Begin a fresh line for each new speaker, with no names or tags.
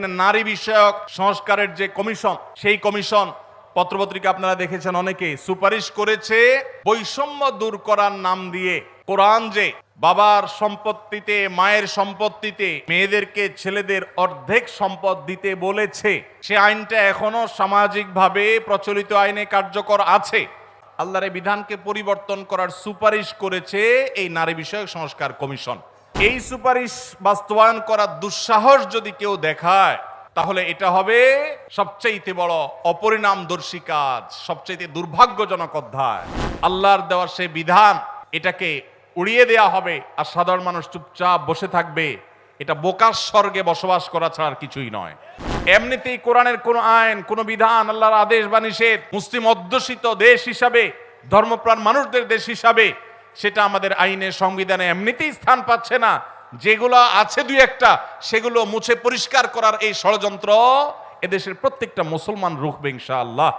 নারী বিষয়ক সংস্কারের যে কমিশন, সেই কমিশন পত্রপত্রিকা আপনারা দেখেছেন অনেকে সুপারিশ করেছে বৈষম্য দূর করার নাম দিয়ে কোরআন যে বাবার সম্পত্তিতে, মায়ের সম্পত্তিতে, মেয়েদেরকে ছেলেদের অর্ধেক সম্পদ দিতে বলেছে, সে আইনটা এখনও সামাজিকভাবে প্রচলিত আইনে কার্যকর আছে। আল্লাহর বিধানকে পরিবর্তন করার সুপারিশ করেছে এই নারী বিষয়ক সংস্কার কমিশন। এই সুপারিশ বাস্তবায়ন করার দুঃসাহস যদি কেউ দেখায়, তাহলে এটা হবে সবচাইতে বড় অপরিণামদর্শী কাজ, সবচাইতে দুর্ভাগ্যজনক অধ্যায়। আল্লাহর দেওয়ার সেই বিধান, এটাকে উড়িয়ে দেয়া হবে আর সাধারণ মানুষ চুপচাপ বসে থাকবে। এটা বোকার স্বর্গে বসবাস করা ছাড়া কিছুই নয়। এমনিতেই কোরআনের কোন আইন, কোন বিধান, আল্লাহর আদেশ বা নিষেধ মুসলিম অধ্যুষিত দেশ হিসাবে, ধর্মপ্রাণ মানুষদের দেশ হিসাবে সেটা আমাদের আইনে সংবিধানে এমনিতেই স্থান পাচ্ছে না। যেগুলো আছে দুই একটা, সেগুলো মুছে পরিষ্কার করার এই ষড়যন্ত্র এদেশের প্রত্যেকটা মুসলমান রুখবে ইনশাআল্লাহ।